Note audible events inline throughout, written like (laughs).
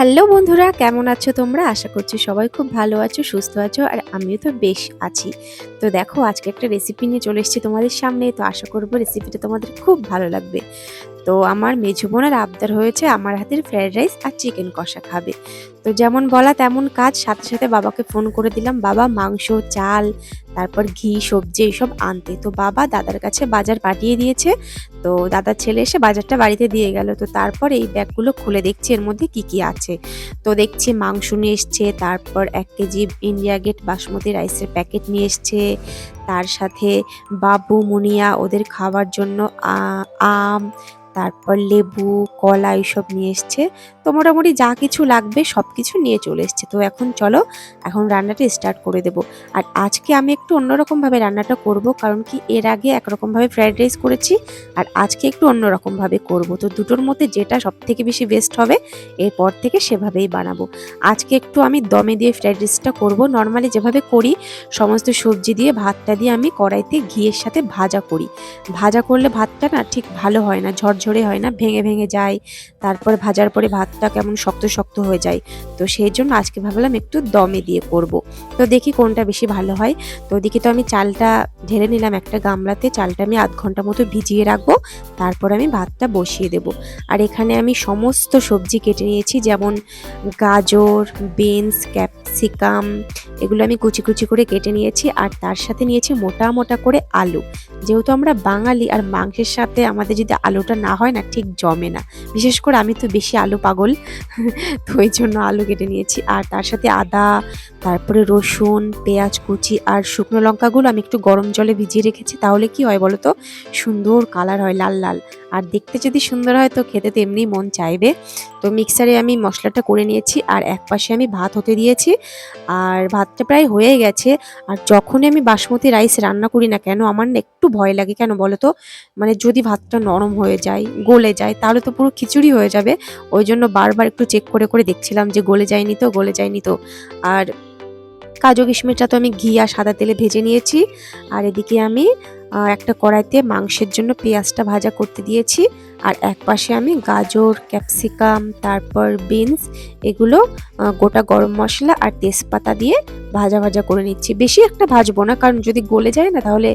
Hello বন্ধুরা, কেমন আছো তোমরা? আশা করছি সবাই খুব ভালো আছো, সুস্থ আছো, আর আমিও তো বেশ আছি। তো দেখো, আজকে একটা রেসিপি নিয়ে চলে এসেছি তোমাদের সামনে, তো আশা করব রেসিপিটা তোমাদের খুব ভালো লাগবে। তো আমার মেঝো বোনের আবদার হয়েছে, আমার হাতের ফ্রায়েড রাইস আর চিকেন কষা খাবে। তো যেমন বলা তেমন কাজ, সাথে সাথে বাবাকে ফোন করে দিলাম, বাবা, মাংস, চাল, তারপর ঘি, সবজি এইসব আনতে। তো বাবা দাদার কাছে বাজার পাঠিয়ে দিয়েছে। তো দাদার ছেলে এসে বাজারটা বাড়িতে দিয়ে গেল। তো তারপর এই ব্যাগগুলো খুলে দেখছি এর মধ্যে কি কি আছে। তো দেখছি মাংস নিয়ে এসছে, তারপর এক কেজি ইন্ডিয়া গেট বাসমতি রাইসের প্যাকেট নিয়ে এসছে। তার সাথে বাবু, মুনিয়া, ওদের খাওয়ার জন্য আম তারপর লেবু, কলা এইসব নিয়ে এসছে। তো মোটামুটি যা কিছু লাগবে সব কিছু নিয়ে চলে এসছে। তো এখন চলো, এখন রান্নাটা স্টার্ট করে দেব। আর আজকে আমি একটু অন্যরকমভাবে রান্নাটা করব, কারণ কি এর আগে একরকমভাবে ফ্রাইড রাইস করেছি, আর আজকে একটু অন্যরকমভাবে করব। তো দুটোর মধ্যে যেটা সব থেকে বেশি বেস্ট হবে, এরপর থেকে সেভাবেই বানাবো। আজকে একটু আমি দমে দিয়ে ফ্রাইড রাইসটা করব। নর্মালি যেভাবে করি, সমস্ত সবজি দিয়ে ভাতটা দিয়ে আমি কড়াইতে ঘিয়ের সাথে ভাজা করি। ভাজা করলে ভাতটা না ঠিক ভালো হয় না ঝরঝরে হয় না, ভেঙে ভেঙে যায়, তারপর ভাজার পরে ভাতটা কেমন শক্ত শক্ত হয়ে যায়। তো সেই জন্য আজকে ভাবলাম একটু দমে দিয়ে করব। তো দেখি কোনটা বেশি ভালো হয়। তো ওদিকে তো আমি চালটা ঢেলে নিলাম একটা গামলাতে, চালটা আমি আধ ঘণ্টা মতো ভিজিয়ে রাখব, তারপর আমি ভাতটা বসিয়ে দেব। আর এখানে আমি সমস্ত সবজি কেটে নিয়েছি, যেমন গাজর, বিনস, ক্যাপসিকাম, এগুলো আমি কুচি কুচি করে কেটে নিয়েছি, আর তার সাথে নিয়েছি মোটা মোটা করে আলু। যেহেতু আমরা বাঙালি, আর মাংসের সাথে আমাদের যদি আলুটা না হয় না, ঠিক জমে না। বিশেষ করে আমি তো বেশি আলু পাগল, (laughs) তো ওই জন্য আলু কেটে নিয়েছি। আর তার সাথে আদা, তারপরে রসুন, পেঁয়াজ কুচি আর শুকনো লঙ্কাগুলো আমি একটু গরম জলে ভিজিয়ে রেখেছি। তাহলে কি হয় বলো তো? সুন্দর কালার হয়, লাল লাল। আর দেখতে যদি সুন্দর হয় তো খেতে তো এমনিই মন চাইবে। তো মিক্সারে আমি মশলাটা করে নিয়েছি আর এক পাশে আমি ভাত হতে দিয়েছি। আর ভাতটা প্রায় হয়ে গেছে। আর যখনই আমি বাসমতি রাইস রান্না করি না কেন, আমার না একটু ভয় লাগে। কেন বলো তো? মানে যদি ভাতটা নরম হয়ে যায় গলে যায়, তাহলে তো পুরো খিচুড়ি হয়ে যাবে। ওই জন্য বারবার একটু চেক করে করে দেখছিলাম যে গলে যায়নি তো, গলে যায়নি তো। আর কাজু কিশমিশটা তো আমি ঘি আর সাদা তেলে ভেজে নিয়েছি। আর এদিকে আমি একটা কড়াইতে মাংসের জন্য পেঁয়াজটা ভাজা করতে দিয়েছি। আর এক পাশে আমি গাজর, ক্যাপসিকাম, তারপর বিনস, এগুলো গোটা গরম মশলা আর তেজপাতা দিয়ে ভাজা ভাজা করে নিচ্ছি। বেশি একটা ভাজবো না, কারণ যদি গলে যায় না তাহলে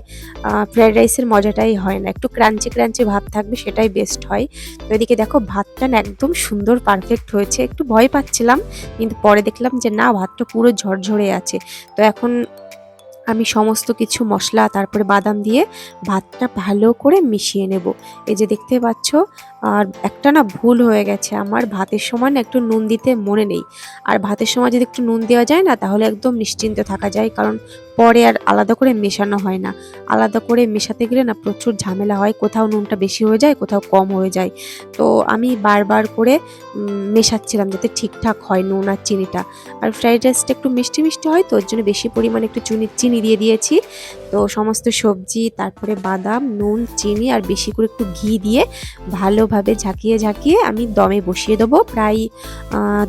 ফ্রাইড রাইসের মজাটাই হয় না। একটু ক্রাঞ্চি ক্রাঞ্চি ভাত থাকবে, সেটাই বেস্ট হয়। তো এদিকে দেখো, ভাতটা না একদম সুন্দর পারফেক্ট হয়েছে। একটু ভয় পাচ্ছিলাম, কিন্তু পরে দেখলাম যে না, ভাতটা পুরো ঝরঝরে আছে। তো এখন আমি সমস্ত কিছু মশলা, তারপরে বাদাম দিয়ে ভাতটা ভালো করে মিশিয়ে নেব। এই যে দেখতে পাচ্ছ, আর একটা না ভুল হয়ে গেছে। আমার ভাতের সময় না একটু নুন দিতে মনে নেই। আর ভাতের সময় যদি একটু নুন দেওয়া যায় না, তাহলে একদম নিশ্চিন্ত থাকা যায়, কারণ পরে আর আলাদা করে মেশানো হয় না। আলাদা করে মেশাতে গেলে না প্রচুর ঝামেলা হয়, কোথাও নুনটা বেশি হয়ে যায়, কোথাও কম হয়ে যায়। তো আমি বারবার করে মেশাচ্ছিলাম যাতে ঠিকঠাক হয় নুন আর চিনিটা। আর ফ্রাইড রাইসটা একটু মিষ্টি মিষ্টি হয় তো, ওর জন্য বেশি পরিমাণে একটু চিনি চিনি দিয়ে দিয়েছি। তো সমস্ত সবজি, তারপরে বাদাম, নুন, চিনি আর বেশি করে একটু ঘি দিয়ে ভালোভাবে ঝাঁকিয়ে ঝাঁকিয়ে আমি দমে বসিয়ে দেবো। প্রায়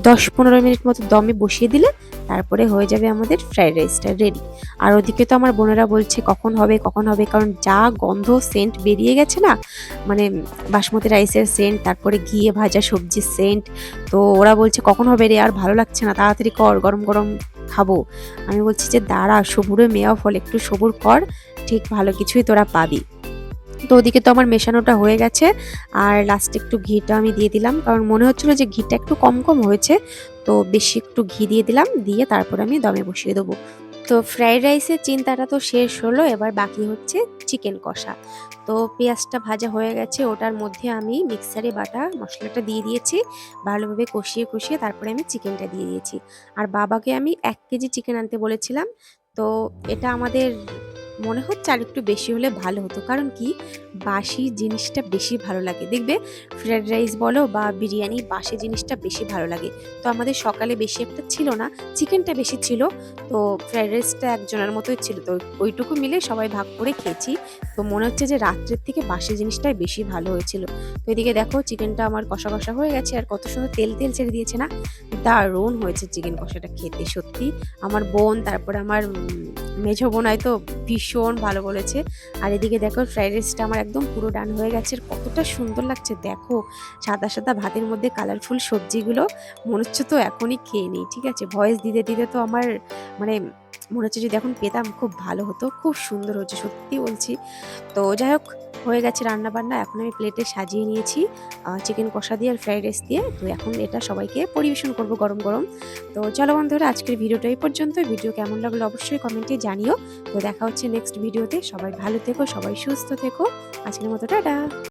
দশ পনেরো মিনিট মতো দমে বসিয়ে দিলে তারপরে হয়ে যাবে আমাদের ফ্রাইড রাইসটা রেডি আর ওদিকে তো আমার বোনেরা বলছে কখন হবে কখন হবে, কারণ যা গন্ধ সেন্ট বেরিয়ে গেছে না মানে বাসমতি রাইসের সেন্ট তারপরে ঘিয়ে ভাজা সবজির সেন্ট তো ওরা বলছে কখন হবে রে, আর ভালো লাগছে না, তাড়াতাড়ি কর, গরম গরম খাব। আমি বলছি যে দাঁড়া, সবুরে মেয়া ফল, একটু সবুর কর, ঠিক ভালো কিছুই তোরা পাবি। তো ওদিকে তো আমার মেশানোটা হয়ে গেছে। আর লাস্টে একটু ঘিটা আমি দিয়ে দিলাম। কারণ মনে হচ্ছিল যে ঘিটা একটু কম কম হয়েছে। তো বেশি একটু ঘি দিয়ে দিলাম। দিয়ে তারপর আমি দমে বসিয়ে দেবো। তো ফ্রাইড রাইসের চিন্তাটা তো শেষ হলো। এবার বাকি হচ্ছে চিকেন কষা। তো পেঁয়াজটা ভাজা হয়ে গেছে। ওটার মধ্যে আমি মিক্সারে বাটা মশলাটা দিয়ে দিয়েছি। ভালোভাবে কষিয়ে কষিয়ে তারপরে আমি চিকেনটা দিয়ে দিয়েছি। আর বাবাকে আমি এক কেজি চিকেন আনতে বলেছিলাম। তো এটা আমাদের মনে হচ্ছে আর একটু বেশি হলে ভালো হতো। কারণ কি? বাসি জিনিসটা বেশি ভালো লাগে। দেখবে ফ্রায়েড রাইস বলো বা বিরিয়ানি বাসি জিনিসটা বেশি ভালো লাগে। তো আমাদের সকালে বেশি একটা ছিল না চিকেনটা বেশি ছিল। তো ফ্রায়েড রাইসটা একজনের মতোই ছিল। তো ওইটুকু মিলে সবাই ভাগ করে খেয়েছি। তো মনে হচ্ছে যে রাত্রের থেকে বাসি জিনিসটাই বেশি ভালো হয়েছিল। তো এদিকে দেখো চিকেনটা আমার কষা কষা হয়ে গেছে আর কত সুন্দর তেল তেল ছেড়ে দিয়েছে না? দারুণ হয়েছে চিকেন কষাটা খেতে, সত্যি। আমার বোন, তারপরে আমার মেঝো বোনায় তো ভীষণ ভীষণ ভালো বলেছে। আর এদিকে দেখো ফ্রাইড রাইসটা আমার একদম পুরো ডান হয়ে গেছে। কতটা সুন্দর লাগছে, দেখো। সাদা সাদা ভাতের মধ্যে কালারফুল সবজিগুলো মনে হচ্ছে তো এখনই খেয়ে নিই, ঠিক আছে? ভয়েস দিতে দিতে তো আমার মানে মনে হচ্ছে যদি এখন পেতাম খুব ভালো হতো, খুব সুন্দর হচ্ছে, সত্যি বলছি। তো যাই হোক হয়ে গেছে রান্না বান্না এখন আমি প্লেটে সাজিয়ে নিয়েছি চিকেন কষা দিয়ে আর ফ্রাইড রাইস দিয়ে। তো এখন এটা সবাইকে পরিবেশন করব গরম গরম। তো চলো বন্ধুরা, আজকের ভিডিওটা এই পর্যন্ত ভিডিও কেমন লাগল অবশ্যই কমেন্টে জানিও। তো দেখা হচ্ছে নেক্সট ভিডিওতে সবাই ভালো থেকো, সবাই সুস্থ থেকো। আজকের মতো, টাটা।